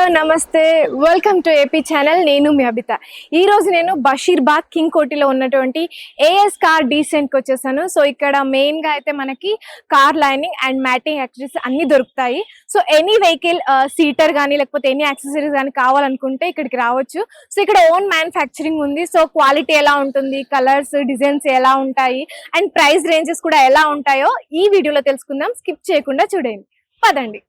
Hello నమస్తే. Welcome to AP channel నేను మీ అబిత ఈరోజు నేను బషీర్బాగ్ కింగ్ కోటిలో ఉన్నటువంటి ఏఎస్ కార్ డీసెంట్కి వచ్చేసాను. సో ఇక్కడ మెయిన్గా అయితే మనకి car lining and matting accessories అన్ని దొరుకుతాయి. సో ఎనీ వెహికల్ సీటర్ కానీ లేకపోతే ఎనీ యాక్సెసరీస్ కానీ కావాలనుకుంటే ఇక్కడికి రావచ్చు. సో ఇక్కడ ఓన్ మ్యానుఫ్యాక్చరింగ్ ఉంది. సో క్వాలిటీ ఎలా ఉంటుంది? కలర్స్ డిజైన్స్ ఎలా ఉంటాయి? అండ్ ప్రైస్ రేంజెస్ కూడా ఎలా ఉంటాయో ఈ వీడియోలో తెలుసుకుందాం. స్కిప్ చేయకుండా చూడండి. పదండి.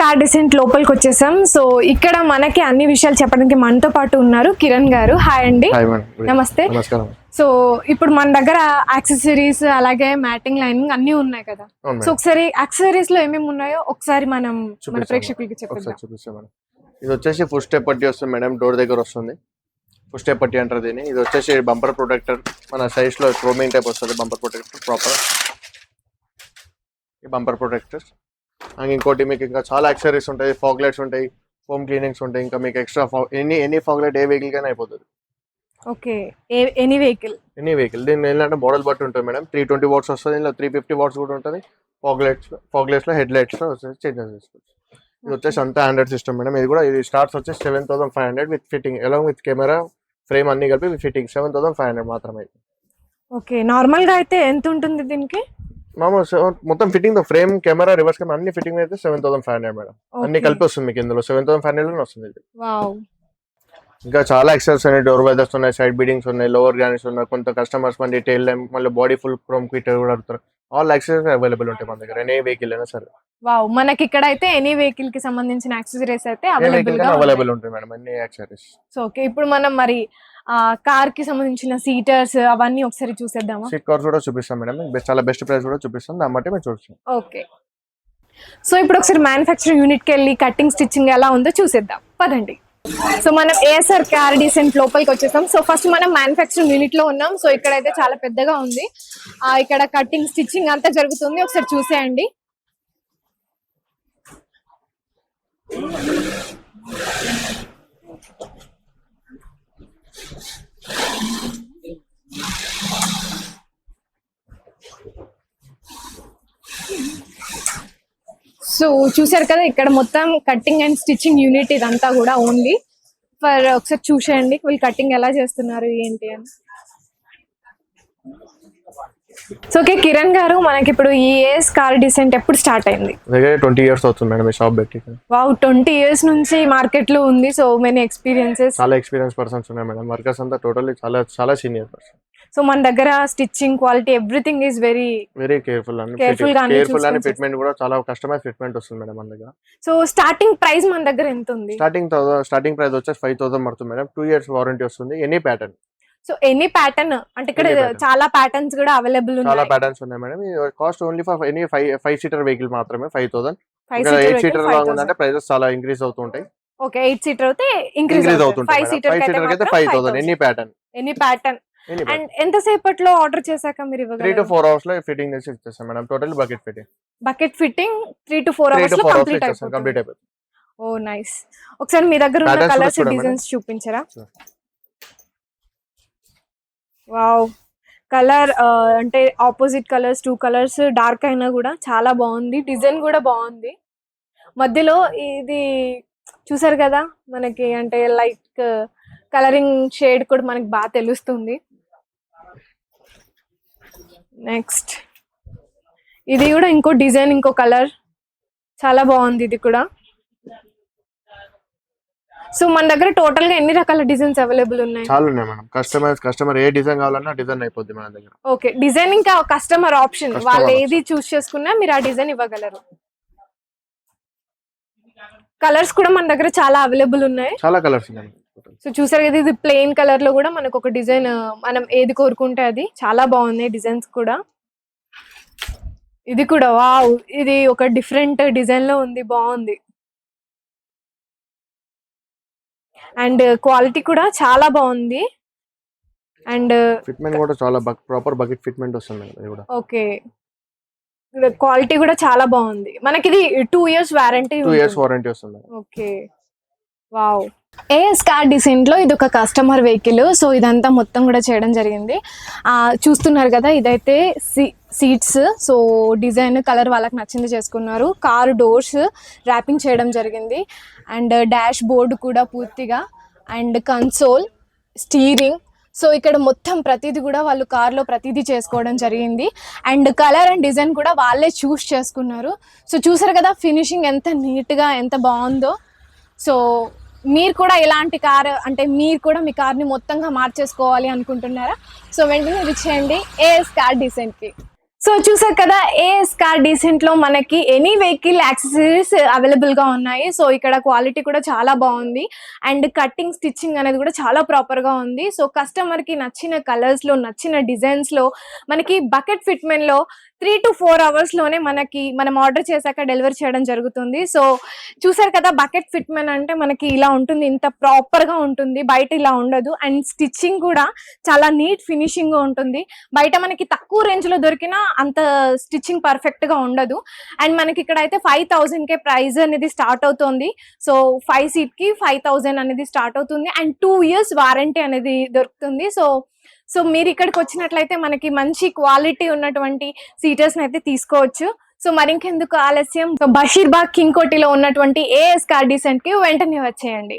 కార్ డిసెంట్ లోపలికి వచ్చేసాం. సో ఇక్కడ మనకి అన్ని విషయాలు చెప్పడానికి మనతో పాటు ఉన్నారు కిరణ్ గారు. హాయ్ అండి. నమస్తే. సో ఇప్పుడు మన దగ్గర యాక్సెసరీస్ అలాగే మ్యాటింగ్ లైనింగ్ అన్ని ఉన్నాయి కదా. సో ఒకసారి యాక్సెసరీస్లో ఏమేమి ఉన్నాయో ఒకసారి మనం మన. ప్రేక్షకులకి చెప్పేద్దాం. ఇది వచ్చేసి ఫుడ్ స్టెప్ పట్టి వస్తుంది మేడం. డోర్ దగ్గర వస్తుంది. ఫుడ్ స్టెప్ పట్టి అంటారు దీన్ని. ఇది వచ్చేసి బంపర్ ప్రొటెక్టర్. మన సైజ్లో క్రోమింగ్ టైప్ వస్తుంది బంపర్ ప్రొటెక్టర్ ప్రాపర్ ఈ బంపర్ ప్రొటెక్టర్. అండ్ ఇంకోటి మీకు ఇంకా చాలా యాక్సరీస్ ఉంటాయి ఫాగ్ లైట్స్ ఉంటాయి హోమ్ క్లీనింగ్స్ ఉంటాయి ఇంకా మీకు extra any any fog light ఏ వెహికల్ కానీ అయిపోతుంది. Okay any vehicle any vehicle దీని ఏంటంటే మోడల్ బట్టి ఉంటుంది మేడం. త్రీ ట్వంటీ వాట్స్ వస్తుంది ఇందులో త్రీ ఫిఫ్టీ వాట్స్ కూడా ఉంటుంది. ఫాగ్ లైట్స్ ఫాగ్ లైట్స్లో హెడ్ లైట్స్లో వచ్చేసి చేంజ్ చేసుకోవచ్చు. ఇది వచ్చేసి అంతా ఆండ్రాయిడ్ సిస్టమ్ మేడం. ఇది కూడా ఇది స్టార్ట్స్ వచ్చేసి seven thousand five hundred with fitting along with camera frame అన్ని కలిపి with fitting seven thousand five hundred మాత్రమే. ఓకే నార్మల్గా అయితే ఎంత ఉంటుంది దీనికి? మామూలు మొత్తం ఫిట్టింగ్తో ఫ్రేమ్ కెమెరా రివర్స్ కెమెరా అన్ని ఫిట్టింగ్ అయితే seven thousand five hundred madam. అన్ని కలిపి వస్తుంది మీకు ఇందులో. సెవెన్ థౌసండ్ ఫైవ్ హండ్రెడ్ వస్తుంది ఇది. ఇంకా చాలా ఎక్సెస్ ఉన్నాయి డోర్ వెదర్స్ ఉన్నాయి సైడ్ బీడింగ్స్ ఉన్నాయి లోవర్ గ్రానిస్ ఉన్నాయి కొంత కస్టమర్స్ మళ్ళీ టైల్ మళ్ళీ బాడీ ఫుల్ క్రోమ్ క్విట్ కూడా అడుగుతారు ఆల్ యాక్సెస్ అవైలబుల్ ఉంటాయి మన దగ్గర ఏ వెహికల్ అయినా సరే. వావ్ మనకి ఇక్కడ అయితే ఎనీ వెహికల్కి సంబంధించిన యాక్సెసరీస్ అయితే అవైలబుల్గా అవైలబుల్ ఉంటాయి మేడం అన్ని యాక్సెసరీస్ సో ఓకే ఇప్పుడు మనం మరి కార్కి సంబంధించిన సీటర్స్ అవన్నీ ఒకసారి చూసేద్దామా? సీట్ కవర్స్ కూడా చూపిస్తాం మేడం చాలా బెస్ట్ ప్రైస్ కూడా చూపిస్తాం దాన్ని బట్టి మేము చూడొచ్చు. ఓకే సో ఇప్పుడు ఒకసారి మ్యానుఫ్యాక్చరింగ్ యూనిట్కి వెళ్ళి కటింగ్ స్టిచ్చింగ్ ఎలా ఉందో చూసేద్దాం. పదండి. సో మనం ఏఎస్ఆర్ క్యార్ డీసెంట్ లోపలికి వచ్చేసాం. సో ఫస్ట్ మనం మ్యానుఫ్యాక్చరింగ్ యూనిట్లో ఉన్నాం. సో ఇక్కడైతే చాలా పెద్దగా ఉంది. ఆ ఇక్కడ కటింగ్ స్టిచ్చింగ్ అంతా జరుగుతుంది. ఒకసారి చూసేయండి. సో చూసారు కదా ఇక్కడ మొత్తం కటింగ్ అండ్ స్టిచ్చింగ్ యూనిట్ ఇదంతా కూడా ఓన్లీ ఫర్ ఒకసారి చూసేయండి వీళ్ళు కటింగ్ ఎలా చేస్తున్నారు ఏంటి అని. సో ఓకే కిరణ్ గారు మనకి ఇప్పుడు ఈ ఏఎస్ కార్ డిసెంట్ ఎప్పుడు స్టార్ట్ అయింది? ట్వంటీ ఇయర్స్ అవుతుంది మేడం షాప్ పెట్టి. వావ్ ట్వంటీ ఇయర్స్ నుంచి మార్కెట్లో ఉంది సో మెనీ ఎక్స్పీరియన్సెస్ చాలా ఎక్స్పీరియన్స్ పర్సన్స్ ఉన్నాయి మేడం. వర్కర్స్ అంతా టోటల్లీ చాలా చాలా సీనియర్ పర్సన్ సో మన దగ్గర stitching quality everything is very very careful అన్ని కేర్ఫుల్ అని ఫిట్మెంట్ కూడా చాలా కస్టమైజ్ ఫిట్మెంట్ వస్తుంది మేడం మన దగ్గర. సో స్టార్టింగ్ ప్రైస్ మన దగ్గర ఎంత ఉంది స్టార్టింగ్ స్టార్టింగ్ ప్రైస్ వచ్చేసి ఫైవ్ థౌసండ్ పడుతుంది మేడం. టూ ఇయర్స్ వారంటీ వస్తుంది. Any pattern so any pattern అంటే ఇక్కడ. చాలా ప్యాటర్న్స్ కూడా అవైలబుల్ చాలా ఉన్నాయి. ప్యాటర్న్స్ ఉన్నాయి madam. Cost only for any five five seater vehicle మాత్రమే ఫైవ్ థౌసండ్ ఎయిట్ సీటర్ ఉందంటే ప్రైజెస్ చాలా ఇంక్రీజ్ అవుతూ ఉంటాయి. ఓకే ఎయిట్ సీటర్ అయితే ఇంక్రీజ్ అవుతుంది. ఫైవ్ అవుతుంటాయి సీటర్ అయితే five thousand any pattern any pattern and ఎంత సేపట్లో ఆర్డర్ చేశాక మీరు త్రీ టు ఇవ్వగలరు ఫోర్ అవర్స్లో ఫిట్టింగ్ చేసి ఇచ్చేస్తాం madam. Total bucket fitting bucket fitting three to four three hours to లో ఫోర్ అవర్స్ కంప్లీట్ ఇచ్చేస్తాం. కంప్లీట్ అయిపోతుంది. అయిపోతుంది. ఓ నైస్ ఒకసారి మీ దగ్గర ఉన్న Patterns కూడా కలర్స్ చూడండి డిజైన్స్ చూపించరా? Sure. వావ్ కలర్ అంటే opposite colours two colours dark అయినా కూడా చాలా బాగుంది. డిజైన్ కూడా బాగుంది. మధ్యలో ఇది చూసారు కదా? మనకి అంటే లైక్ కలరింగ్ షేడ్ కూడా మనకి బాగా తెలుస్తుంది. నెక్స్ట్ ఇది కూడా ఇంకో డిజైన్ ఇంకో కలర్ చాలా బాగుంది ఇది కూడా. సో మన దగ్గర టోటల్గా ఎన్ని రకాల డిజైన్స్ అవైలబుల్ ఉన్నాయి? చాలా ఉన్నాయి మేడం. కస్టమర్ కస్టమర్ ఏ డిజైన్ కావాలన్నా డిజైన్ అయిపోద్ది మన దగ్గర. ఓకే డిజైన్ ఇంకా కస్టమర్ ఆప్షన్ వాళ్ళు. ఏది చూస్ చేసుకున్నా మీరు ఆ డిజైన్ ఇవ్వగలరు. కలర్స్ కూడా మన దగ్గర చాలా అవైలబుల్ ఉన్నాయి. చాలా కలర్స్ ఉన్నాయి. సో చూసారు కదా ఇది ప్లెయిన్ కలర్లో కూడా మనకు ఒక డిజైన్ మనం ఏది కోరుకుంటే అది. చాలా బాగున్నాయి డిజైన్స్ కూడా. ఇది కూడా వావ్ ఇది ఒక డిఫరెంట్ డిజైన్లో ఉంది బాగుంది. అండ్ క్వాలిటీ కూడా చాలా బాగుంది. అండ్ ఫిట్మెంట్ కూడా చాలా ప్రాపర్ బకెట్ ఫిట్మెంట్ వస్తుంది ఓకే క్వాలిటీ కూడా. చాలా బాగుంది. మనకి ఇది two years warranty two years warranty వస్తుంది. Okay wow. ఏఎస్ కార్ డిసెంట్లో ఇది ఒక కస్టమర్ వెహికల్ సో ఇదంతా మొత్తం కూడా చేయడం జరిగింది. చూస్తున్నారు కదా ఇదైతే see seats so design colour వాళ్ళకి నచ్చింది చేసుకున్నారు. కార్ డోర్స్ ర్యాపింగ్ చేయడం జరిగింది. అండ్ డాష్ బోర్డు కూడా పూర్తిగా. అండ్ కన్సోల్ స్టీరింగ్ సో ఇక్కడ మొత్తం ప్రతిదీ కూడా వాళ్ళు కార్లో ప్రతిదీ చేసుకోవడం జరిగింది. అండ్ కలర్ అండ్ డిజైన్ కూడా వాళ్ళే చూస్ చేసుకున్నారు. సో చూసారు కదా ఫినిషింగ్ ఎంత నీట్గా ఎంత బాగుందో. సో మీరు కూడా ఇలాంటి కార్ అంటే మీరు కూడా మీ కార్ని మొత్తంగా మార్చేసుకోవాలి అనుకుంటున్నారా? సో వెంటనే ఇది చేయండి ఏఎస్ కార్ డీసెంట్కి సో చూసారు కదా ఏఎస్ కార్ డీసెంట్లో మనకి ఎనీ వెహికల్ యాక్సెసరీస్ అవైలబుల్గా ఉన్నాయి. సో ఇక్కడ క్వాలిటీ కూడా చాలా బాగుంది. అండ్ కట్టింగ్ స్టిచ్చింగ్ అనేది కూడా చాలా ప్రాపర్గా ఉంది. సో కస్టమర్కి నచ్చిన కలర్స్లో నచ్చిన డిజైన్స్లో మనకి బకెట్ ఫిట్మెంట్లో త్రీ టు ఫోర్ అవర్స్లోనే మనకి మనం ఆర్డర్ చేశాక డెలివరీ చేయడం జరుగుతుంది. సో చూసారు కదా బకెట్ ఫిట్మెన్ అంటే మనకి ఇలా ఉంటుంది ఇంత ప్రాపర్గా ఉంటుంది బయట ఇలా ఉండదు. అండ్ స్టిచ్చింగ్ కూడా చాలా నీట్ ఫినిషింగ్గా ఉంటుంది. బయట మనకి తక్కువ రేంజ్లో దొరికిన అంత స్టిచ్చింగ్ పర్ఫెక్ట్గా ఉండదు. అండ్ మనకి ఇక్కడ అయితే ఫైవ్ థౌసండ్ కే ప్రైస్ అనేది స్టార్ట్ అవుతుంది. సో ఫైవ్ సీట్కి ఫైవ్ థౌసండ్ అనేది స్టార్ట్ అవుతుంది. అండ్ టూ ఇయర్స్ వారంటీ అనేది దొరుకుతుంది. సో సో మీరు ఇక్కడికి వచ్చినట్లయితే మనకి మంచి క్వాలిటీ ఉన్నటువంటి సీటర్స్ అయితే తీసుకోవచ్చు. సో మరింకెందుకు ఆలస్యం? బషీర్బాగ్ కింగ్ కోటిలో ఉన్నటువంటి ఏఎస్ కార్ డీసెంట్కి వెంటనే వచ్చేయండి.